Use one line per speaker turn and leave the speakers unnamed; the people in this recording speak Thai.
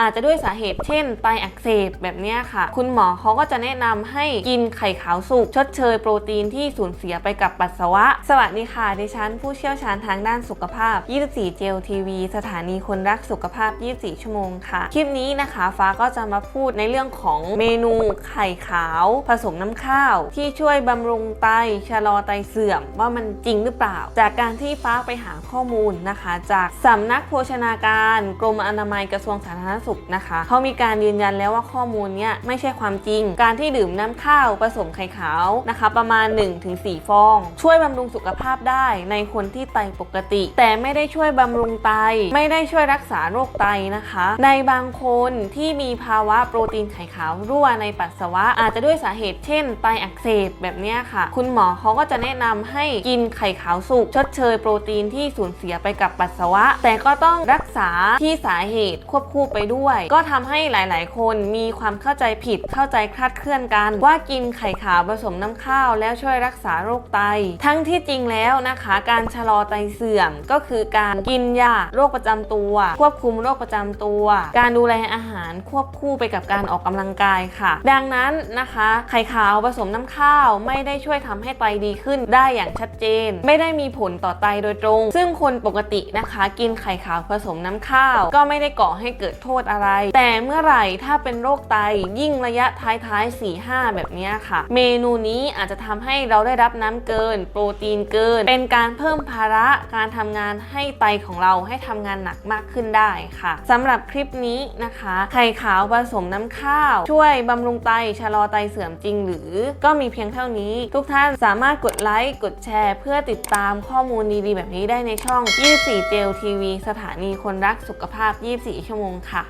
อาจจะด้วยสาเหตุเช่นไตอักเสบแบบนี้ค่ะ คุณหมอเขาก็จะแนะนำให้กินไข่ขาวสุกชดเชยโปรตีนที่สูญเสียไปกับปัสสาวะ สวัสดีค่ะ ดิฉันผู้เชี่ยวชาญทางด้านสุขภาพ 24 เจลทีวีสถานีคนรักสุขภาพ 24 ชั่วโมงค่ะ คลิปนี้นะคะฟ้าก็จะมาพูดในเรื่องของเมนูไข่ขาวผสมน้ำข้าว ที่ช่วยบำรุงไตชะลอไตเสื่อม ว่ามันจริงหรือเปล่า จากการที่ฟ้าไปหาข้อมูลนะคะ จากสำนักโภชนาการ กรมอนามัยกระทรวงสาธารณสุขนะคะเขามีการยืนยันแล้วว่าข้อมูลเนี้ยไม่ใช่ความจริง การที่ดื่มน้ำข้าวผสมไข่ขาวนะคะประมาณ 1-4 ฟอง ช่วยบำรุงสุขภาพได้ในคนที่ไตปกติ แต่ไม่ได้ช่วยบำรุงไต ไม่ได้ช่วยรักษาโรคไตนะคะ ในบางคนที่มีภาวะโปรตีนไข่ขาวรั่วในปัสสาวะ อาจจะด้วยสาเหตุเช่น ไตอักเสบแบบนี้ค่ะ คุณหมอเขาก็จะแนะนำให้กินไข่ขาวสุกชดเชยโปรตีนที่สูญเสียไปกับปัสสาวะ แต่ก็ต้องรักษาที่สาเหตุควบคู่ไปด้วยก็ทำให้หลาย ๆ คนมีความเข้าใจผิดเข้าใจคลาดเคลื่อนกัน ว่ากินไข่ขาวผสมน้ำข้าวแล้วช่วยรักษาโรคไต ทั้งที่จริงแล้วนะคะ การชะลอไตเสื่อมก็คือการกินยาโรคประจำตัว ควบคุมโรคประจำตัว การดูแลอาหารควบคู่ไปกับการออกกำลังกายค่ะ ดังนั้นนะคะ ไข่ขาวผสมน้ำข้าวไม่ได้ช่วยทำให้ไตดีขึ้นได้อย่างชัดเจน ไม่ได้มีผลต่อไตโดยตรง ซึ่งคนปกตินะคะ กินไข่ขาวผสมน้ำข้าว ก็ไม่ได้ก่อให้เกิดโทษอะไร แต่เมื่อไหร่ถ้าเป็นโรคไตยิ่งระยะท้ายๆ 4-5 แบบนี้ค่ะ เมนูนี้อาจจะทำให้เราได้รับน้ำเกิน โปรตีนเกิน เป็นการเพิ่มภาระการทำงานให้ไตของเราให้ทำงานหนักมากขึ้นได้ค่ะสำหรับคลิปนี้นะคะ ไข่ขาวผสมน้ำข้าว ช่วยบำรุงไตชะลอไตเสื่อมจริง หรือก็มีเพียงเท่านี้ ทุกท่านสามารถกดไลค์กดแชร์ เพื่อติดตามข้อมูลดีๆ แบบนี้ได้ในช่อง 24 เจลทีวีสถานีคนรักสุขภาพ 24 ชั่วโมงค่ะ